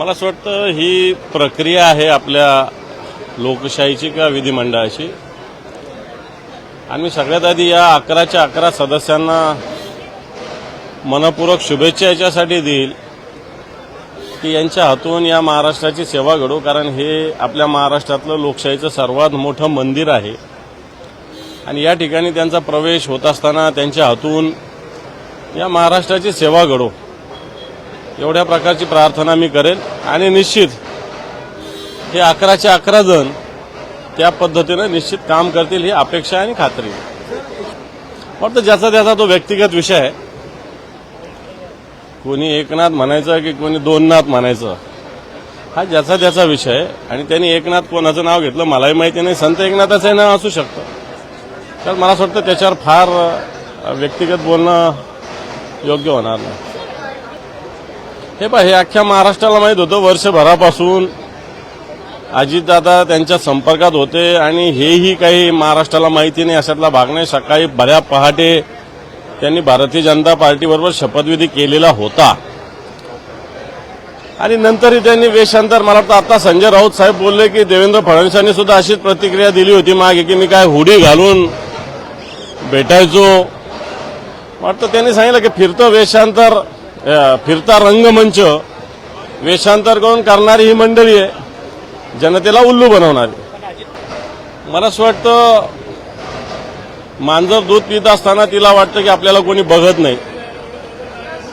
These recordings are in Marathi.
मला असं वाटतं ही प्रक्रिया आहे आपल्या लोकशाहीची किंवा विधिमंडळाची. आणि मी सगळ्यात आधी या अकराच्या अकरा सदस्यांना मनपूर्वक शुभेच्छा याच्यासाठी देईल की यांच्या हातून या महाराष्ट्राची सेवा घडो कारण हे आपल्या महाराष्ट्रातलं लोकशाहीचं सर्वात मोठं मंदिर आहे. आणि या ठिकाणी त्यांचा प्रवेश होत असताना त्यांच्या हातून या महाराष्ट्राची सेवा घडो. एवढ्या प्रकारची प्रार्थना मी करेन आणि निश्चित हे अकराचे अकरा जण त्या पद्धतीनं निश्चित काम करतील ही अपेक्षा आणि खात्री. फक्त ज्याचा त्याचा तो व्यक्तिगत विषय आहे. कोणी एकनाथ म्हणायचं की कोणी दोननाथ म्हणायचं? हा ज्याचा त्याचा विषय आहे. आणि त्यांनी एकनाथ कोणाचं नाव घेतलं मलाही माहिती नाही. संत एकनाथाचं नाव असू शकतं. तर मला असं वाटतं त्याच्यावर फार व्यक्तिगत बोलणं योग्य होणार नाही. हे पहा हे अख्ख्या महाराष्ट्राला माहीत होतं वर्षभरापासून अजितदादा त्यांच्या संपर्कात होते आणि हेही काही महाराष्ट्राला माहिती नाही अशातला भाग नाही. सकाळी बऱ्या पहाटे त्यांनी भारतीय जनता पार्टीबरोबर शपथविधी केलेला होता. आणि नंतरही त्यांनी वेशांतर मला वाटतं आता संजय राऊत साहेब बोलले की देवेंद्र फडणवीसांनी सुद्धा अशीच प्रतिक्रिया दिली होती मागे की मी काय हुडी घालून भेटायचो. वाटतं त्यांनी सांगितलं की फिरतो वेशांतर फिरता रंगमंच वेशांतर करून करणारी ही मंडळी आहे. जनतेला उल्लू बनवणारी. मला असं वाटतं मांजर दूध पित असताना तिला वाटतं की आपल्याला कोणी बघत नाही.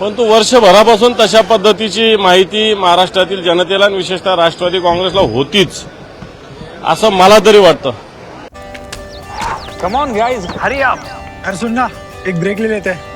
परंतु वर्षभरापासून तशा पद्धतीची माहिती महाराष्ट्रातील जनतेला आणि विशेषतः राष्ट्रवादी काँग्रेसला होतीच. असं मला तरी वाटतं. Come on guys hurry up अरे सुन ना एक ब्रेक ले लेते. हैं